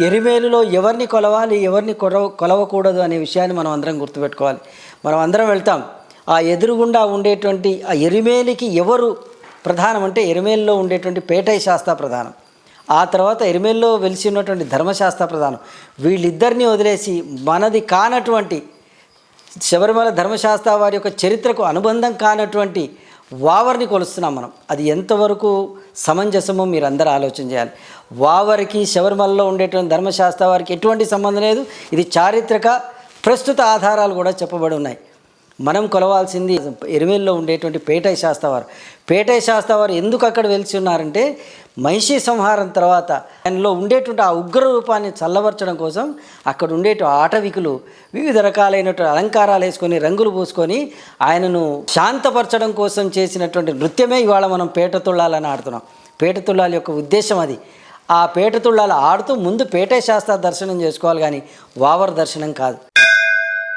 ఎరిమేలులో ఎవరిని కొలవాలి ఎవరిని కొలవ కొలవకూడదు అనే విషయాన్ని మనం అందరం గుర్తుపెట్టుకోవాలి. మనం అందరం వెళ్తాం. ఆ ఎదురుగుండా ఉండేటువంటి ఆ ఎరిమేలికి ఎవరు ప్రధానం అంటే ఎరిమేలులో ఉండేటువంటి పేటై శాస్త్ర ప్రధానం. ఆ తర్వాత ఎరిమేల్లో వెలిసి ఉన్నటువంటి ధర్మశాస్త్ర ప్రధానం. వీళ్ళిద్దరిని వదిలేసి మనది కానటువంటి శబరిమల ధర్మశాస్త్ర వారి యొక్క చరిత్రకు అనుబంధం కానటువంటి వావరిని కొలుస్తున్నాం మనం. అది ఎంతవరకు సమంజసమో మీరు అందరూ ఆలోచన చేయాలి. వావరికి శబరిమలలో ఉండేటువంటి ధర్మశాస్త్ర వారికి ఎటువంటి సంబంధం లేదు. ఇది చారిత్రక ప్రస్తుత ఆధారాలు కూడా చెప్పబడి ఉన్నాయి. మనం కొలవాల్సింది ఎరువేల్లో ఉండేటువంటి పేటై శాస్తవారు పేటై శాస్త్రవారు ఎందుకు అక్కడ వెలిసి ఉన్నారంటే మహిషి సంహారం తర్వాత ఆయనలో ఉండేటువంటి ఆ ఉగ్ర రూపాన్ని చల్లబరచడం కోసం అక్కడ ఉండేటు ఆటవికులు వివిధ రకాలైనటువంటి అలంకారాలు వేసుకొని రంగులు పూసుకొని ఆయనను శాంతపరచడం కోసం చేసినటువంటి నృత్యమే ఇవాళ మనం పేట తుళ్ళాలని ఆడుతున్నాం. పేట తుళ్ళాల యొక్క ఉద్దేశం అది. ఆ పేట తుళ్ళాలు ఆడుతూ ముందు పేటే శాస్త్ర దర్శనం చేసుకోవాలి కానీ వావర్ దర్శనం కాదు.